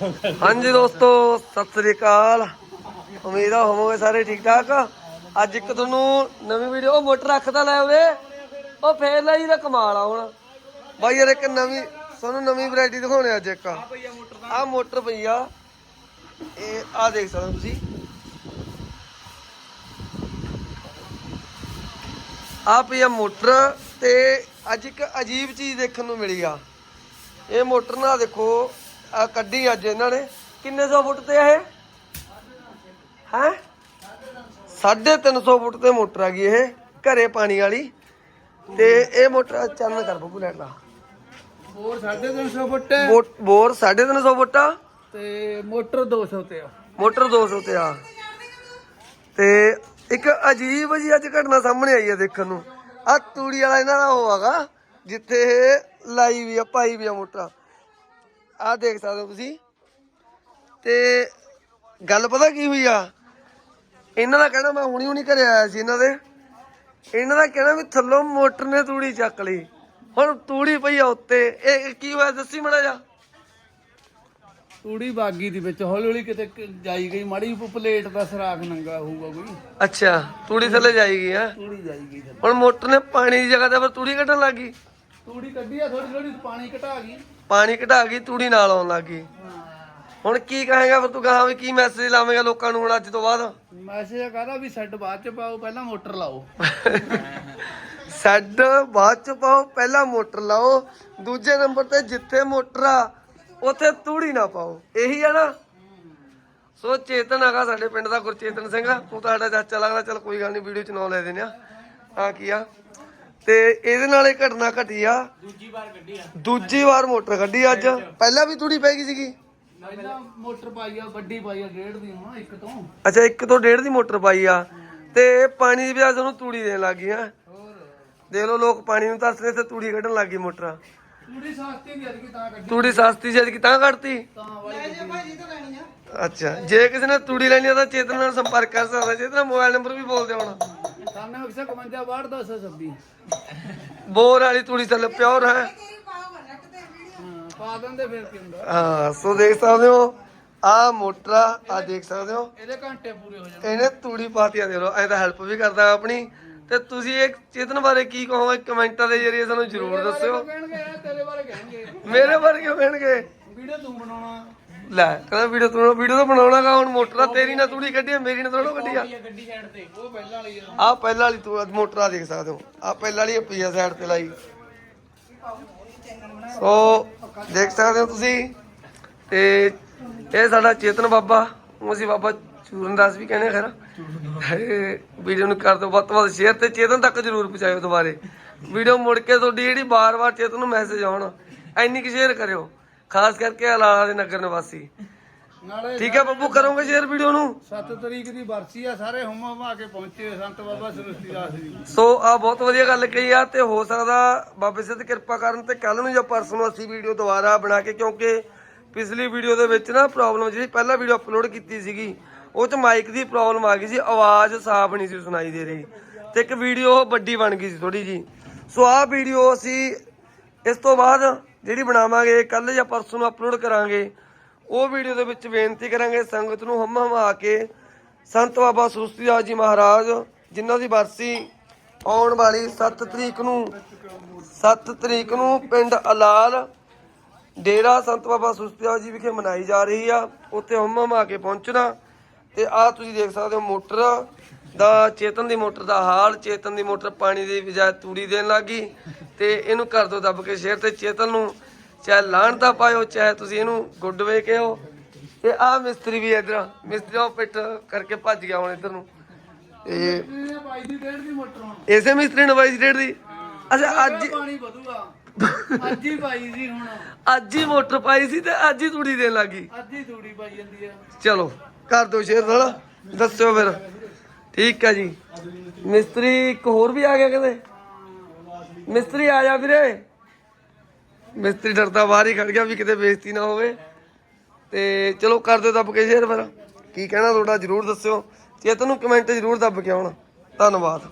ਹਾਂਜੀ ਦੋਸਤੋ, ਸਤਿ ਸ੍ਰੀ ਅਕਾਲ। ਉਮੀਦ ਆ ਹੋਵੋਗੇ ਸਾਰੇ ਠੀਕ ਠਾਕ। ਅੱਜ ਇੱਕ ਤੁਹਾਨੂੰ ਨਵੀਂ ਵੀਡੀਓ, ਉਹ ਮੋਟਰ ਰੱਖਦਾ ਲੈ ਉਹਦੇ ਉਹ ਫੇਰ ਲਈ ਦਾ ਕਮਾਲ ਆ ਹੁਣ। ਬਾਈ ਯਾਰ, ਇੱਕ ਨਵੀਂ, ਤੁਹਾਨੂੰ ਨਵੀਂ ਵੈਰਾਈਟੀ ਦਿਖਾਉਣੇ ਅੱਜ ਇੱਕ। ਆ ਮੋਟਰ ਪਈ ਆ। ਇਹ ਆ ਦੇਖ ਸਕਦੇ ਤੁਸੀਂ। ਆ ਪਈ ਆ ਮੋਟਰ ਤੇ ਅੱਜ ਇੱਕ ਅਜੀਬ ਚੀਜ਼ ਦੇਖਣ ਨੂੰ ਮਿਲੀ ਆ। ਇਹ ਮੋਟਰ ਨਾ ਦੇਖੋ ਆ ਕੱਢੀ ਅੱਜ ਇਹਨਾਂ ਨੇ। ਕਿੰਨੇ ਸੌ ਫੁੱਟ ਤੇ ਆ ਇਹ? ਹੈ? 350 ਫੁੱਟ ਤੇ ਮੋਟਰ ਆ ਗਈ ਇਹ ਘਰੇ ਪਾਣੀ ਵਾਲੀ। ਤੇ ਇਹ ਮੋਟਰ ਚੱਲਣ ਕਰ ਬੱਬੂ ਲੈਟ ਲਾ ਹੋਰ 350 ਫੁੱਟ ਬੋਰ 350 ਫੁੱਟ ਆ। ਤੇ ਮੋਟਰ 200 ਤੇ ਆ। ਮੋਟਰ 200 ਤੇ ਆ। ਤੇ ਇੱਕ ਅਜੀਬ ਜੀ ਅੱਜ ਘਟਨਾ ਸਾਹਮਣੇ ਆਈ ਹੈ ਦੇਖਣ ਨੂੰ। ਆ ਤੂੜੀ ਵਾਲਾ ਇਹਨਾਂ ਦਾ ਉਹ ਹੈਗਾ ਜਿੱਥੇ ਲਾਈ ਵੀ ਆ ਪਾਈ ਵੀ ਆ ਮੋਟਰ। ਆ ਦੇਖ ਸਕਦੇ ਹੋ ਤੁਸੀਂ। ਤੇ ਗੱਲ ਪਤਾ ਕੀ ਹੋਈ ਆ? ਇਹਨਾਂ ਦਾ ਕਹਿਣਾ ਮੈਂ ਹੁਣੀ ਹੁਣੀ ਘਰੇ ਆਇਆ ਸੀ ਇਹਨਾਂ ਦੇ। ਇਹਨਾਂ ਦਾ ਕਹਿਣਾ ਵੀ ਥੱਲੋਂ ਮੋਟਰ ਨੇ ਤੂੜੀ ਚੱਕ ਲਈ। ਹੁਣ ਤੂੜੀ ਪਈ ਆ ਉੱਤੇ। ਇਹ ਕੀ ਹੋਇਆ ਦੱਸੀ ਮੜਾ ਜਾ ਤੂੜੀ ਬਾਗੀ ਦੀ ਵਿੱਚ ਹੌਲੀ ਹੌਲੀ ਕਿਤੇ ਕ- ਜਾਈ ਗਈ। ਮਾੜੀ ਜਿਹੀ ਪਲੇਟ ਦਾ ਸਰਾਖ ਨੰਗਾ ਹੋਊਗਾ ਕੋਈ। ਅੱਛਾ ਤੂੜੀ ਥੱਲੇ ਜਾਏਗੀ ਆ। ਤੂੜੀ ਜਾਈ ਗਈ ਥੱਲੇ। ਹੁਣ ਮੋਟਰ ਨੇ ਪਾਣੀ ਦੀ ਜਗ੍ਹਾ ਤੇ ਫਿਰ ਤੂੜੀ ਕੱਢਣ ਲੱਗ ਤੂੜੀ ਕੱਢੀ ਆ ਥੋੜੀ ਥੋੜੀ ਪਾਣੀ ਘਟਾ ਗਈ। ਪਾਣੀ ਘਟਾ ਗਈ ਤੂੜੀ ਨਾਲ ਆਉਣ ਲੱਗ ਗਈ। ਹੁਣ ਕੀ ਕਹੇਗਾ ਫਿਰ ਤੂੰ ਕਹਾਂ ਵੀ ਕੀ ਮੈਸੇਜ ਲਾਵੇਂਗਾ ਲੋਕਾਂ ਨੂੰ ਹੁਣ ਅੱਜ ਤੋਂ ਬਾਅਦ? ਮੈਸੇਜ ਕਹਦਾ ਵੀ ਸੈੱਟ ਬਾਅਦ ਚ ਪਾਓ ਪਹਿਲਾਂ ਮੋਟਰ ਲਾਓ। ਸੈੱਡ ਬਾਅਦ ਚ ਪਾਓ ਪਹਿਲਾਂ ਮੋਟਰ ਲਾਓ। ਦੂਜੇ ਨੰਬਰ ਤੇ ਜਿੱਥੇ ਮੋਟਰ ਆ ਉੱਥੇ ਤੂੜੀ ਨਾ ਪਾਓ। ਇਹੀ ਆ ਨਾ। ਸੋ ਚੇਤਨ ਹੈਗਾ ਸਾਡੇ ਪਿੰਡ ਦਾ ਗੁਰਚੇਤਨ ਸਿੰਘ ਤੂੰ ਤਾਂ ਸਾਡਾ ਚਾਚਾ ਲੱਗਦਾ ਚਲ ਕੋਈ ਗੱਲ ਨਹੀਂ ਵੀਡੀਓ ਚ ਨਾਂ ਲੈ ਦਿੰਦੇ ਆ। ਆ ਕੀ ਆ? ਤੇ ਇਹਦੇ ਨਾਲ ਇਹ ਘਟਨਾ ਘਟੀ ਆ। ਦੂਜੀ ਵਾਰ ਕੱਢੀ ਆ। ਦੂਜੀ ਵਾਰ ਮੋਟਰ ਕੱਢੀ ਅੱਜ। ਪਹਿਲਾਂ ਵੀ ਤੂੜੀ ਪੈ ਗਈ ਸੀਗੀ? ਪਹਿਲਾਂ ਮੋਟਰ ਪਾਈ ਆ ਵੱਡੀ ਪਾਈ ਆ ਡੇਢ ਦੀ ਹੁਣ ਇੱਕ ਤੋਂ। ਅੱਛਾ ਇੱਕ ਤੋਂ ਡੇਢ ਦੀ ਮੋਟਰ ਪਾਈ ਆ। ਤੇ ਪਾਣੀ ਦੀ ਵਜ੍ਹਾ ਤੋਂ ਉਹਨੂੰ ਤੂੜੀ ਦੇਣ ਲੱਗ ਗਈ ਆ ਹੋਰ। ਦੇਖ ਲਓ ਲੋਕ ਪਾਣੀ ਨੂੰ ਤਰਸਦੇ ਤੇ ਤੂੜੀ ਕੱਢਣ ਲੱਗ ਗਈ ਮੋਟਰ। ਤੂੜੀ ਸਸਤੀ ਨਹੀਂ ਅਜੇ ਤਾਂ ਕੱਢੀ। ਤੂੜੀ ਸਸਤੀ ਜਦ ਕਿ ਤਾਂ ਕੱਢਤੀ? ਅੱਛਾ ਜੇ ਕਿਸੇ ਨੇ ਤੂੜੀ ਲੈਣੀ ਆ ਤਾਂ ਚੇਤਨ ਨਾਲ ਸੰਪਰਕ ਕਰ ਸਕਦਾ। ਚੇਤਨ ਮੋਬਾਈਲ ਨੰਬਰ ਵੀ ਬੋਲ ਦਿਓ ਹੁਣ। ਸਾਹਮਣੇ 151 ਬਾੜ 226 ਬੋਰ ਵਾਲੀ ਤੂੜੀ ਚੱਲ ਪਿਓਰ ਹੈ। ਹਾਂ ਪਾ ਦਿੰਦੇ ਫਿਰ ਕੀ ਹੁੰਦਾ। ਹਾਂ ਸੋ ਦੇਖ ਸਕਦੇ ਹੋ ਆ ਮੋਟਰ ਆ ਦੇਖ ਸਕਦੇ ਹੋ। ਇਹਦੇ ਘੰਟੇ ਪੂਰੇ ਹੋ ਜਾਣਗੇ। ਇਹਨੇ ਤੂੜੀ ਪਾਤੀ ਆ ਦੇਖ ਲਓ ਐ ਤਾਂ ਹੈਲਪ ਵੀ ਕਰਦਾ ਆਪਣੀ। ਤੇ ਤੁਸੀਂ ਇਹ ਚੇਤਨ ਬਾਰੇ ਕੀ ਕਹੋਗੇ ਕਮੈਂਟਾਂ ਦੇ ਜਰੀਏ ਸਾਨੂੰ ਜ਼ਰੂਰ ਦੱਸਿਓ। ਕਹਿਣਗੇ? ਇਹ ਤੇਰੇ ਬਾਰੇ ਕਹਿਣਗੇ। ਮੇਰੇ ਬਾਰੇ ਕਿਉਂ ਕਹਿਣਗੇ? ਵੀਡੀਓ ਤੂੰ ਬਣਾਉਣਾ? ਲੈ ਕਹਿੰਦਾ ਵੀਡੀਓ ਤੂੰ ਵੀਡੀਓ ਤਾਂ ਬਣਾਉਣਾਗਾ ਹੁਣ ਮੋਟਰ ਆ ਤੇਰੀ ਨਾ ਤੂੜੀ ਕੱਢੀ ਆ ਮੇਰੀ ਨਾ ਥੋੜਾ ਕੱਢੀ ਆ ਗੱਡੀ ਸਾਈਡ ਤੇ ਉਹ ਪਹਿਲਾਂ ਵਾਲੀ ਆ। ਆ ਪਹਿਲਾਂ ਵਾਲੀ ਤੂੰ ਮੋਟਰ ਆ ਦੇਖ ਸਕਦੇ ਹੋ। ਆ ਪਹਿਲਾਂ ਵਾਲੀ ਪਈ ਆ ਸਾਈਡ ਤੇ ਲਾਈ। ਸੋ ਦੇਖ ਸਕਦੇ ਹੋ ਤੁਸੀਂ ਤੇ ਇਹ ਸਾਡਾ ਚੇਤਨ ਬਾਬਾ ਉਹ ਅਸੀਂ ਬਾਬਾ ਚੂਰਨਦਾਸ ਵੀ ਕਹਿੰਦੇ ਆ ਖੈਰ। ਵੀਡੀਓ ਨੂੰ ਕਰ ਦਿਓ ਵੱਧ ਤੋਂ ਵੱਧ ਸ਼ੇਅਰ ਤੇ ਚੇਤਨ ਤੱਕ ਜਰੂਰ ਪਹੁੰਚਾਇਓ ਦੁਬਾਰੇ। ਵੀਡੀਓ ਮੁੜ ਕੇ ਤੁਹਾਡੀ ਜਿਹੜੀ ਬਾਰ-ਬਾਰ ਚੇਤਨ ਨੂੰ ਮੈਸੇਜ ਆਉਣ ਐਨੀ ਕਿ ਸ਼ੇਅਰ ਕਰਿਓ। ਖਾਸ ਕਰਕੇ ਅਲਾਲਾ ਦੇ ਨਗਰ ਨਿਵਾਸੀ। ਨਾਲੇ ਠੀਕ ਹੈ ਬੱਬੂ ਕਰੋਗੇ ਸ਼ੇਅਰ ਵੀਡੀਓ ਨੂੰ? 7 ਤਰੀਕ ਦੀ ਬਰਸੀ ਆ ਸਾਰੇ ਹੁਮ ਹੁਮਾ ਕੇ ਪਹੁੰਚੇ ਸੰਤ ਬਾਬਾ ਸਰਸਤੀ ਦਾਸ ਜੀ। ਸੋ ਆ ਬਹੁਤ ਵਧੀਆ ਗੱਲ ਕਹੀ ਆ ਤੇ ਹੋ ਸਕਦਾ ਬਾਬੇ ਸਿੱਧ ਕਿਰਪਾ ਕਰਨ ਤੇ ਕੱਲ ਨੂੰ ਜਾਂ ਪਰਸੋਂ ਨੂੰ ਅਸੀਂ ਵੀਡੀਓ ਦੁਬਾਰਾ ਬਣਾ ਕੇ ਕਿਉਂਕਿ ਪਿਛਲੀ ਵੀਡੀਓ ਦੇ ਵਿੱਚ ਨਾ ਪ੍ਰੋਬਲਮ ਜਿਹੜੀ ਪਹਿਲਾਂ ਵੀਡੀਓ ਅਪਲੋਡ ਕੀਤੀ ਸੀਗੀ ਉਹ ਚ ਮਾਈਕ ਦੀ ਪ੍ਰੋਬਲਮ ਆ ਗਈ ਸੀ ਆਵਾਜ਼ ਸਾਫ਼ ਨਹੀਂ ਸੀ ਸੁਣਾਈ ਦੇ ਰਹੀ ਤੇ ਇੱਕ ਵੀਡੀਓ ਵੱਡੀ ਬਣ ਗਈ ਸੀ ਥੋੜੀ ਜੀ ਸੋ ਆਹ ਵੀਡੀਓ ਅਸੀਂ ਇਸ ਤੋਂ ਬਾਅਦ ਜਿਹੜੀ ਬਣਾਵਾਂਗੇ ਕੱਲ ਜਾਂ ਪਰਸੋਂ ਨੂੰ ਅਪਲੋਡ ਕਰਾਂਗੇ। ਉਹ ਵੀਡੀਓ ਦੇ ਵਿੱਚ ਬੇਨਤੀ ਕਰਾਂਗੇ, ਸੰਗਤ ਨੂੰ ਹਮ ਹਮਾ ਕੇ ਸੰਤ ਬਾਬਾ ਸੁਸਤੀ ਜੀ ਮਹਾਰਾਜ, ਜਿਨ੍ਹਾਂ ਦੀ ਬਰਸੀ ਆਉਣ ਵਾਲੀ 7 ਤਰੀਕ ਨੂੰ 7 ਤਰੀਕ ਨੂੰ ਪਿੰਡ ਅਲਾਲ ਡੇਰਾ ਸੰਤ ਬਾਬਾ ਸੁਸਤੀ ਦਾਸ ਜੀ ਵਿਖੇ ਮਨਾਈ ਜਾ ਰਹੀ ਆ। ਉੱਥੇ ਹਮ ਹਮਾ ਕੇ ਪਹੁੰਚਣਾ ਤੇ ਆ ਤੁਸੀਂ ਦੇਖ ਸਕਦੇ ਹੋ ਮੋਟਰ ਦਾ ਚੇਤਨ ਦੀ ਮੋਟਰ ਦਾ ਹਾਲ ਚੇਤਨ ਦੀ ਮੋਟਰ ਪਾਣੀ ਦੀ ਬਜਾਏ ਤੂੜੀ ਦੇਣ ਲੱਗੀ ਤੇ ਇਹਨੂੰ ਕਰ ਦੋ ਦੱਬ ਕੇ ਸ਼ੇਰ ਤੇ ਚੇਤਨ ਨੂੰ ਚਾਹੇ ਲਾਣਤਾ ਪਾਇਓ ਚਾਹੇ ਤੁਸੀਂ ਇਹਨੂੰ ਗੁੱਡ ਵੇ ਕਿਹੋ। ਤੇ ਆ ਮਿਸਤਰੀ ਵੀ ਇਧਰ ਮਿਸਤਰੀ ਉਹ ਪਿੱਟ ਕਰਕੇ ਭੱਜ ਗਿਆ ਹੁਣ ਇਧਰ ਨੂੰ। ਤੇ ਬਾਈ ਦੀ ਡੇਢ ਦੀ ਮੋਟਰ ਹੁਣ ਇਸੇ ਮਿਸਤਰੀ ਨੂੰ ਬਾਈ ਡੇਢ ਦੀ? ਅੱਛਾ ਅੱਜ ਪਾਣੀ ਵਧੂਗਾ? ਅੱਜ ਹੀ ਪਾਈ ਸੀ ਹੁਣ। ਅੱਜ ਹੀ ਮੋਟਰ ਪਾਈ ਸੀ ਤੇ ਅੱਜ ਹੀ ਤੂੜੀ ਦੇਣ ਲੱਗੀ ਅੱਜ ਹੀ ਤੂੜੀ ਪਾਈ ਜਾਂਦੀ ਆ। ਚਲੋ ਕਰ ਦਿਓ ਸ਼ੇਰ ਨਾਲ ਦੱਸਿਓ ਫਿਰ। ਠੀਕ ਹੈ ਜੀ। ਮਿਸਤਰੀ ਇੱਕ ਹੋਰ ਵੀ ਆ ਗਿਆ ਕਹਿੰਦੇ ਮਿਸਤਰੀ ਆ ਜਾ ਵੀਰੇ। ਮਿਸਤਰੀ ਡਰਦਾ ਬਾਹਰ ਹੀ ਖੜ ਗਿਆ ਵੀ ਕਿਤੇ ਬੇਇੱਜ਼ਤੀ ਨਾ ਹੋਵੇ। ਤੇ ਚਲੋ ਕਰ ਦਿਓ ਦੱਬ ਕੇ ਸ਼ੇਅਰ ਫਿਰ। ਕੀ ਕਹਿਣਾ ਤੁਹਾਡਾ ਜਰੂਰ ਦੱਸਿਓ। ਚੇਤਨ ਨੂੰ ਕਮੈਂਟ ਜਰੂਰ ਦੱਬ ਕੇ ਆਉਣਾ। ਧੰਨਵਾਦ।